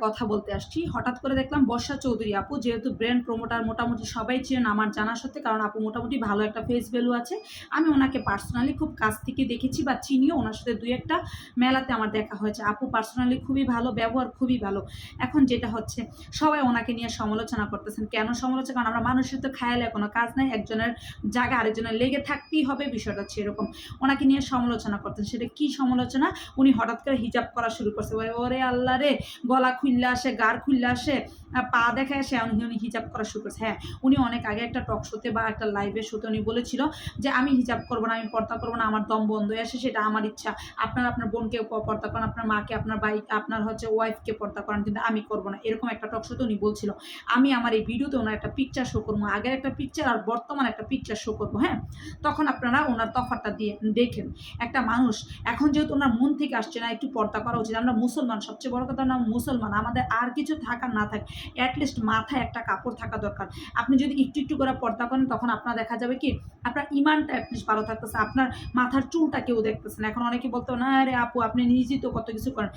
কথা বলতে আসছি। হঠাৎ করে দেখলাম বর্ষা চৌধুরী আপু, যেহেতু ব্র্যান্ড প্রমোটার মোটামুটি সবাই ছিলেন আমার জানা সত্ত্বে কারণ আপু মোটামুটি ভালো একটা ফেস ভ্যালু আছে। আমি ওনাকে পার্সোনালি খুব কাছ থেকে দেখেছি বা চিনিও, ওনার সাথে দুই একটা মেলাতে আমার দেখা হয়েছে। আপু পার্সোনালি খুবই ভালো, ব্যবহার খুবই ভালো। এখন যেটা হচ্ছে, সবাই ওনাকে নিয়ে সমালোচনা করতেছেন। কেন সমালোচনা? কারণ আমরা মানুষের তো খায়ালে কোনো কাজ নাই, একজনের জায়গা আরেকজনের লেগে থাকতেই হবে, বিষয়টা হচ্ছে এরকম। ওনাকে নিয়ে সমালোচনা করতেন সেটা কি সমালোচনা? উনি হঠাৎ করে হিজাব করা শুরু করছে। ওরে ওরে আল্লাহ রে, গলা খুললে আসে গাড় খুললে আসে পা দেখায় আসে উনি উনি হিজাব করা শুরু করেছে। হ্যাঁ উনি অনেক আগে একটা টক শোতে বা একটা লাইভের শোতে উনি বলেছিল যে, আমি হিজাব করব না, আমি পর্দা করব না, আমার দম বন্ধ হয়ে আসে, সেটা আমার ইচ্ছা। আপনার আপনার বোনকে পর্দা করেন, আপনার মাকে, আপনার বাইক আপনার হচ্ছে ওয়াইফকে পর্দা করেন, কিন্তু আমি করব না। এরকম একটা টক শোতে উনি বলছিল, আমি আমার এই ভিডিওতে ওনার একটা পিকচার শো করব, আগের একটা পিকচার আর বর্তমান একটা পিকচার শো করব। হ্যাঁ তখন আপনারা ওনার তফাতটা দিয়ে, দেখেন, একটা মানুষ এখন যেহেতু ওনার মন থেকে আসছে না, একটু পর্দা করা উচিত। আমরা মুসলমান, সবচেয়ে বড় কথা আমরা মুসলমান। আমাদের আর কিছু থাকার না থাকে। অ্যাটলিস্ট মাথায় একটা কাপড় থাকা দরকার। আপনি যদি একটু একটু করে পর্দা করেন, তখন আপনার দেখা যাবে কি, আপনার ইমানটা অ্যাটলিস্ট ভালো থাকতেছে। আপনার মাথার চুলটা কেউ দেখতেছে না। এখন অনেকে বলতো, না আরে আপু, আপনি নিজেই তো কত কিছু করেন।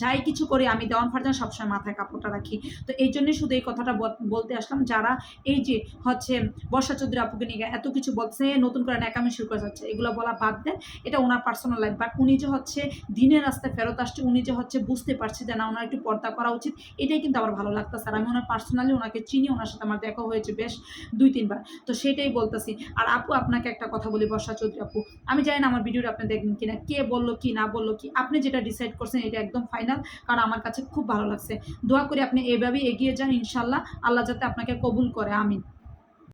যাই কিছু করি, আমি দেওয়ান ফারজান সবসময় মাথায় কাপড়টা রাখি। তো এই জন্যই শুধু এই কথাটা বলতে আসলাম, যারা এই যে হচ্ছে বর্ষা চৌধুরী আপুকে নিয়ে এত কিছু বলছে নতুন করে ন্যাকামি শুরু করে যাচ্ছে, এগুলো বলা বাদ দেন, এটা ওনার পার্সোনাল লাইফ বাট উনি যে হচ্ছে দিনের রাস্তায় ফেরত আসছে, উনি যে হচ্ছে বুঝতে পারছে যে না, ওনার একটু পর্দা করা উচিত। এটাই কিন্তু আমার ভালো লাগতো স্যার আমি ওনার পার্সোনালি ওনাকে চিনি, ওনার সাথে আমার দেখা হয়েছে বেশ দুই, তিনবার। তো সেটাই বলতেছি। আর আপু, আপনাকে একটা কথা বলি, বর্ষা চৌধুরী আপু। আমি জানি না আমার ভিডিওটা আপনি দেখবেন কিনা, কে বলল কি, না বলল কি। আপনি যেটা ডিসাইড করছেন, এটা একদম ফাইনাল কারণ আমার কাছে খুব ভালো লাগছে। দোয়া করি আপনি এভাবেই এগিয়ে যান, ইনশাল্লাহ। আল্লাহ যাতে আপনাকে কবুল করে, আমিন।